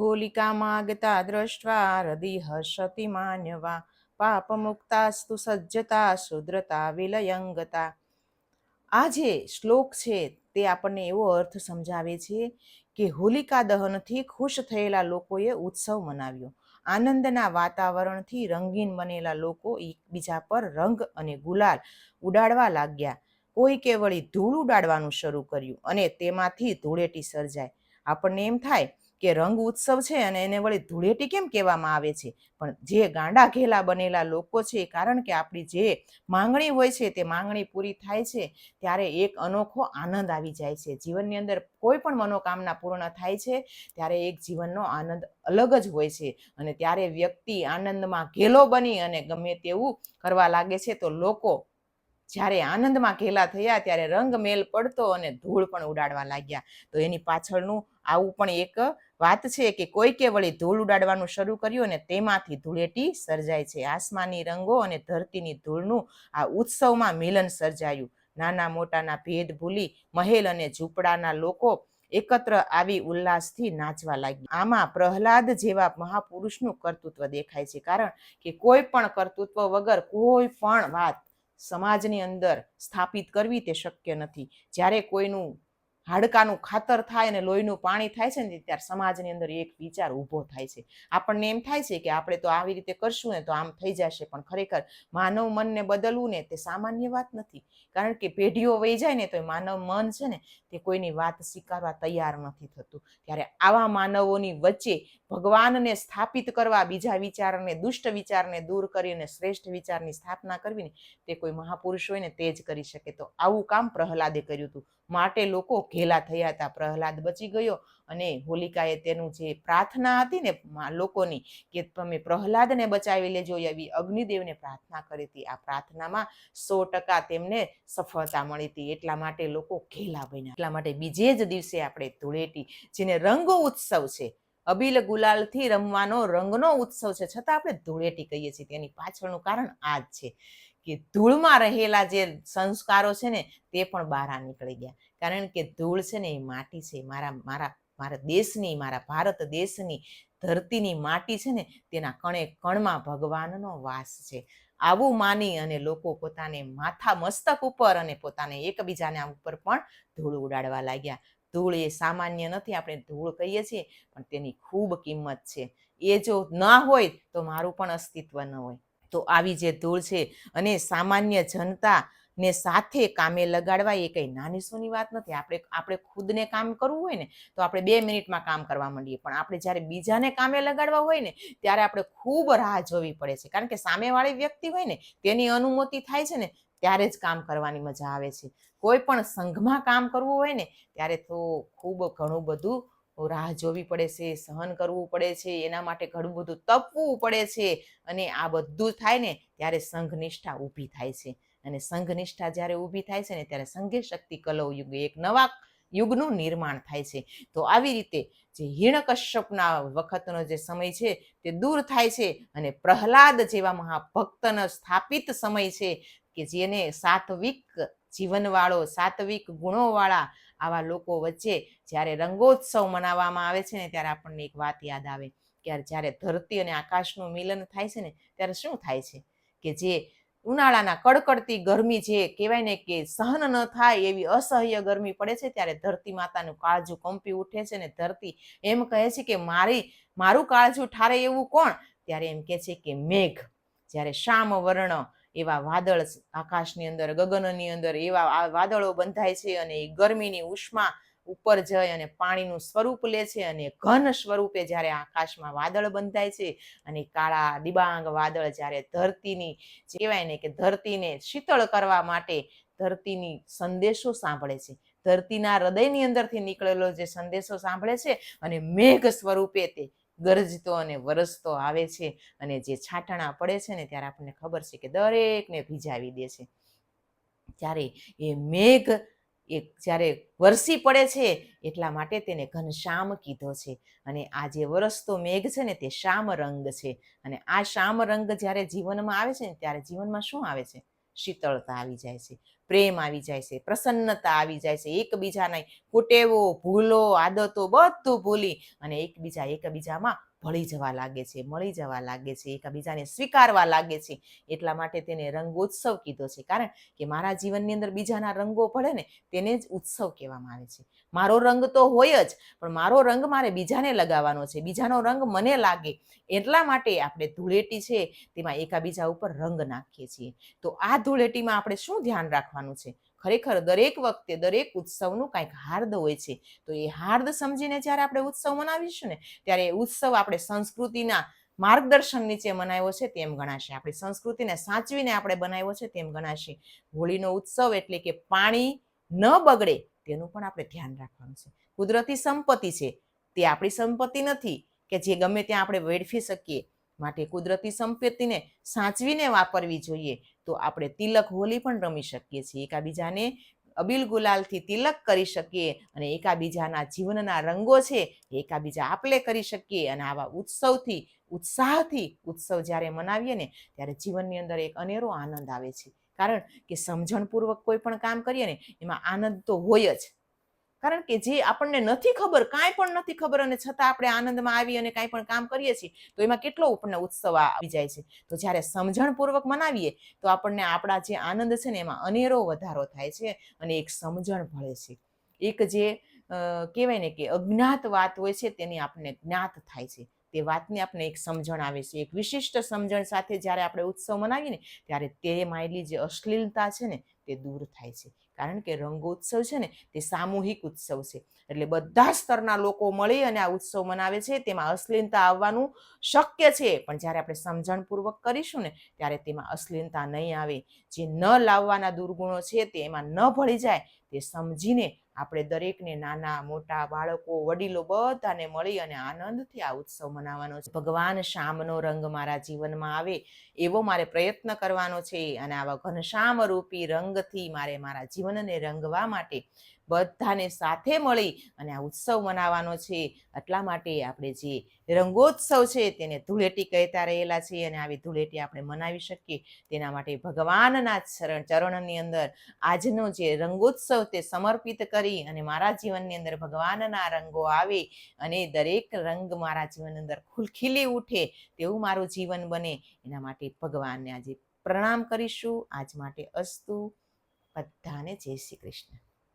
હોલિકા માગતા દ્રષ્ટવા હૃદય હર્ષતિ માન્યવા પાપમુક્તાસ્તુ સજ્જતા શુદ્રતા વિલયંગતા આ જે શ્લોક છે તે આપણને એવો અર્થ સમજાવે છે કે હોલિકા દહનથી ખુશ થયેલા લોકોએ ઉત્સવ મનાવ્યો। આનંદના વાતાવરણથી રંગીન બનેલા લોકો એકબીજા પર રંગ અને ગુલાલ ઉડાડવા લાગ્યા। કોઈ કેવળી ધૂળ ઉડાડવાનું શરૂ કર્યું અને તેમાંથી ધૂળેટી સર્જાય આપણને એમ થાય કે રંગ ઉત્સવ છે અને એને વળી ધૂળેટી કેમ કહેવામાં આવે છે? પણ જે ગાંડા ઘેલા બનેલા લોકો છે, કારણ કે આપણી જે માંગણી હોય છે, તે માંગણી પૂરી થાય છે, ત્યારે એક અનોખો આનંદ આવી જાય છે. જીવનની અંદર કોઈ પણ મનોકામના પૂર્ણ થાય છે, ત્યારે એક જીવનનો આનંદ અલગ જ હોય છે. અને ત્યારે વ્યક્તિ આનંદમાં ઘેલો બની અને ગમે તેવું કરવા લાગે છે, તો લોકો જ્યારે આનંદમાં ઘેલા થયા, ત્યારે રંગ મેલ પડતો અને ધૂળ પણ ઉડાડવા લાગ્યા. તો એની પાછળનું આવું પણ એક વાત છે કે કોઈકે વળી ધૂળ ઉડાડવાનું શરૂ કર્યું અને તેમાંથી ધૂળેટી સર્જાય છે. આસમાની રંગો અને ધરતીની ધૂળનું આ ઉત્સવમાં મિલન સર્જાયું. નાના મોટાના ભેદ ભૂલી મહેલ અને ઝૂંપડાના લોકો એકત્ર આવી ઉલ્લાસથી નાચવા લાગ્યા. આમાં પ્રહલાદ જેવા મહાપુરુષનું કર્તૃત્વ દેખાય છે. કારણ કે કોઈ પણ કર્તૃત્વ વગર કોઈ પણ વાત સમાજની અંદર સ્થાપિત કરવી તે શક્ય નથી. જ્યારે કોઈનું હાડકાનું ખાતર થાય અને લોહીનું પાણી થાય છે ને ત્યારે સમાજની અંદર એક વિચાર ઊભો થાય છે. આપણને એમ થાય છે કે આપણે તો આવી રીતે કરશું ને તો આમ થઈ જશે, પણ ખરેખર માનવ મનને બદલવું ને તે સામાન્ય વાત નથી. કારણ કે પેઢીઓ વહી જાય ને તો માનવ મન છે ને તે કોઈની વાત સ્વીકારવા તૈયાર નથી થતું. ત્યારે આવા માનવોની વચ્ચે ભગવાનને સ્થાપિત કરવા, બીજા વિચારને, દુષ્ટ વિચારને દૂર કરીને, શ્રેષ્ઠ વિચારની સ્થાપના કરવી ને તે કોઈ મહાપુરુષ હોય ને તે જ કરી શકે. તો આવું કામ પ્રહલાદે કર્યું હતું. માટે લોકો ઘેલા થયા હતા, પ્રહલાદ બચી ગયો અને હોલિકાએ તેનું જે પ્રાર્થના હતી ને લોકોની કે તમે પ્રહલાદને બચાવી લેજો એવી અગ્નિદેવને પ્રાર્થના કરી હતી. આ પ્રાર્થનામાં સો ટકા તેમને સફળતા મળી હતી. એટલા માટે લોકો ઘેલા બન્યા. એટલા માટે બીજે જ દિવસે આપણે ધૂળેટી, જેને રંગો ઉત્સવ છે, અબીલ ગુલાલથી રમવાનો રંગનો ઉત્સવ છે, છતાં આપણે ધૂળેટી કહીએ છીએ. તેની પાછળનું કારણ આ જ છે. કે ધૂળમાં રહેલા જે સંસ્કારો છે ને, તે પણ બહાર નીકળી ગયા. કારણ કે ધૂળ છે ને એ માટી છે, મારા મારા મારા દેશની, મારા ભારત દેશની ધરતીની માટી છે ને, તેના કણે કણમાં ભગવાનનો વાસ છે. આવું માની અને લોકો પોતાને માથા મસ્તક ઉપર અને પોતાને એકબીજાના ઉપર પણ ધૂળ ઉડાડવા લાગ્યા. ધૂળ એ સામાન્ય નથી, આપણે ધૂળ કહીએ છીએ, પણ તેની ખૂબ કિંમત છે. એ જો ન હોય તો મારું પણ અસ્તિત્વ ન હોય. તો આવી જે ધૂળ છે અને સામાન્ય જનતા ને સાથે કામે લગાડવા એ કંઈ નાની સોની વાત નથી. આપણે આપણે ખુદને કામ કરવું હોય ને તો આપણે બે મિનિટમાં કામ કરવા માંડીએ. પણ આપણે જ્યારે બીજાને કામે લગાડવા હોય ને ત્યારે આપણે ખૂબ રાહ જોવી પડે છે. કારણ કે સામેવાળી વ્યક્તિ હોય ને તેની અનુમતિ થાય છે ને ત્યારે જ કામ કરવાની મજા આવે છે. કોઈ પણ સંઘમાં કામ કરવું હોય ને ત્યારે તો ખૂબ ઘણું બધું રાહ જોવી પડે છે, સહન કરવું પડે છે, એના માટે ઘણું બધું તપવું પડે છે અને આ બધું થાય ને ત્યારે સંઘનિષ્ઠા ઊભી થાય છે. અને સંઘનિષ્ઠા જ્યારે ઊભી થાય છે ને ત્યારે સંઘે શક્તિ કલવ યુગ એક નવા યુગનું નિર્માણ થાય છે. તો આવી રીતે જે હિરણકશ્યપના વખતનો જે સમય છે તે દૂર થાય છે અને પ્રહલાદ જેવા મહાભક્તનો સ્થાપિત સમય છે કે જેને સાત્વિક જીવનવાળો, સાત્વિક ગુણોવાળા આવા લોકો વચ્ચે જ્યારે રંગોત્સવ મનાવવામાં આવે છે ને, ત્યારે આપણને એક વાત યાદ આવે કે જ્યારે ધરતી અને આકાશનું મિલન થાય છે ને, ત્યારે શું થાય છે? કે જે ઉનાળાના કડકડતી ગરમી જે કહેવાય ને કે સહન ન થાય એવી અસહ્ય ગરમી પડે છે, ત્યારે ધરતી માતાનું કાળજું કંપી ઉઠે છે ને, ધરતી એમ કહે છે કે મારી, મારું કાળજું ઠારે એવું કોણ? ત્યારે એમ કહે છે કે મેઘ. જ્યારે શ્યામ વર્ણ એવા વાદળ આકાશની અંદર, ગગનની અંદર એવા વાદળો બંધાય છે અને એ ગરમીની ઉષ્મા ઉપર જઈ અને પાણીનું સ્વરૂપ લે છે અને ઘન સ્વરૂપે જ્યારે આકાશમાં વાદળ બંધાય છે અને કાળા દિબાંગ વાદળ જ્યારે ધરતીની કહેવાય ને કે ધરતીને શીતળ કરવા માટે ધરતીની સંદેશો સાંભળે છે. ધરતીના હૃદયની અંદરથી નીકળેલો જે સંદેશો સાંભળે છે અને મેઘ સ્વરૂપે તે ગરજતો અને વરસતો આવે છે અને જે છાંટણા પડે છે ને ત્યારે આપણને ખબર છે કે દરેકને ભીજાવી દે છે. ત્યારે એ મેઘ એ જ્યારે વરસી પડે છે એટલા માટે તેને ઘનશ્યામ કીધો છે અને આ જે વરસતો મેઘ છે ને તે શ્યામ રંગ છે અને આ શ્યામ રંગ જ્યારે જીવનમાં આવે છે ને ત્યારે જીવનમાં શું આવે છે? શીતળતા આવી જાય છે, પ્રેમ આવી જાય છે, પ્રસન્નતા આવી જાય છે, એકબીજાના કુટેવો ભૂલો, આદતો બધું ભૂલી અને એકબીજા એકબીજામાં ભળી જવા લાગે છે, મળી જવા લાગે છે, એકબીજાને સ્વીકારવા લાગે છે, એટલા માટે તેને રંગોત્સવ કીધો છે. કારણ કે મારા જીવનની અંદર બીજાના રંગો ભળે ને તેને જ ઉત્સવ કહેવામાં આવે છે. મારો રંગ તો હોય જ, પણ મારો રંગ મારે બીજાને લગાવવાનો છે. બીજાનો રંગ મને લાગે. એટલા માટે આપણે ધૂળેટી છે, તેમાં એકાબીજા ઉપર રંગ નાખીએ છીએ. તો આ ધૂળેટીમાં આપણે શું ધ્યાન રાખવાનું છે? ખરેખર દરેક વખતે દરેક ઉત્સવનું કાંઈક હાર્દ હોય છે. તો એ હાર્દ સમજીને જ્યારે આપણે ઉત્સવ મનાવીશું ને, ત્યારે એ ઉત્સવ આપણે સંસ્કૃતિના માર્ગદર્શન નીચે મનાવ્યો છે તેમ ગણાશે. આપણી સંસ્કૃતિને સાચવીને આપણે બનાવ્યો છે તેમ ગણાશે. હોળીનો ઉત્સવ એટલે કે પાણી ન બગડે તેનું પણ આપણે ધ્યાન રાખવાનું છે. કુદરતી સંપત્તિ છે તે આપણી સંપત્તિ નથી કે જે ગમે ત્યાં આપણે વેડફી શકીએ. માટે કુદરતી સંપત્તિને સાચવીને વાપરવી જોઈએ. તો આપણે તિલક હોલી પણ રમી શકીએ છીએ. એકાબીજાને અબીલ ગુલાલથી તિલક કરી શકીએ અને એકાબીજાના જીવનના રંગો છે એકાબીજા આપલે કરી શકીએ અને આવા ઉત્સવથી, ઉત્સાહથી ઉત્સવ જ્યારે મનાવીએ ને ત્યારે જીવનની અંદર એક અનેરો આનંદ આવે છે. કારણ કે સમજણપૂર્વક કોઈ પણ કામ કરીએ ને એમાં આનંદ તો હોય જ. કારણ કે જે આપણને નથી ખબર, કાંઈ પણ નથી ખબર અને છતાં આપણે આનંદમાં આવી અને કાંઈ પણ કામ કરીએ છીએ, તો એમાં કેટલો આપણને ઉત્સવ આવી જાય છે. તો જ્યારે સમજણપૂર્વક મનાવીએ, તો આપણને આપણા જે આનંદ છે ને એમાં અનેરો વધારો થાય છે અને એક સમજણ ભળે છે. એક જે કહેવાય ને કે અજ્ઞાત વાત હોય છે તેની આપણને જ્ઞાત થાય છે. તે વાતની આપણે એક સમજણ આવે છે. એક વિશિષ્ટ સમજણ સાથે જ્યારે આપણે ઉત્સવ મનાવીએ ને, ત્યારે તે માયલી જે અશ્લીલતા છે ને, તે દૂર થાય છે. કારણ કે રંગોત્સવ છે ને, તે સામૂહિક ઉત્સવ છે. એટલે બધા સ્તરના લોકો મળી અને આ ઉત્સવ મનાવે છે. તેમાં અશ્લીલતા આવવાનું શક્ય છે. પણ જ્યારે આપણે સમજણપૂર્વક કરીશું ને, ત્યારે તેમાં અશ્લીલતા નહીં આવે. જે ન લાવવાના દુર્ગુણો છે, તે એમાં ન ભળી જાય, તે સમજીને આપણે દરેકને નાના, મોટા બાળકો, વડીલો બધાને મળી અને આનંદથી આ ઉત્સવ મનાવવાનો છે. ભગવાન શ્યામનો રંગ મારા જીવનમાં આવે એવો મારે પ્રયત્ન કરવાનો છે અને આવા ઘનશ્યામ રૂપી રંગથી મારે મારા જીવનને રંગવા માટે બધાને સાથે મળી અને આ ઉત્સવ મનાવવાનો છે. એટલા માટે આપણે જે રંગોત્સવ છે તેને ધૂળેટી કહેતા રહેલા છે અને આવી ધૂળેટી આપણે મનાવી શકીએ. તેના માટે ભગવાનના ચરણ ચરણની અંદર આજનો જે રંગોત્સવ તે સમર્પિત કરી અને મારા જીવનની અંદર ભગવાનના રંગો આવે અને દરેક રંગ મારા જીવનની અંદર ખુલખીલી ઉઠે તેવું મારું જીવન બને. એના માટે ભગવાનને આજે પ્રણામ કરીશું. આજ માટે અસ્તુ. બધાને જય શ્રી કૃષ્ણ.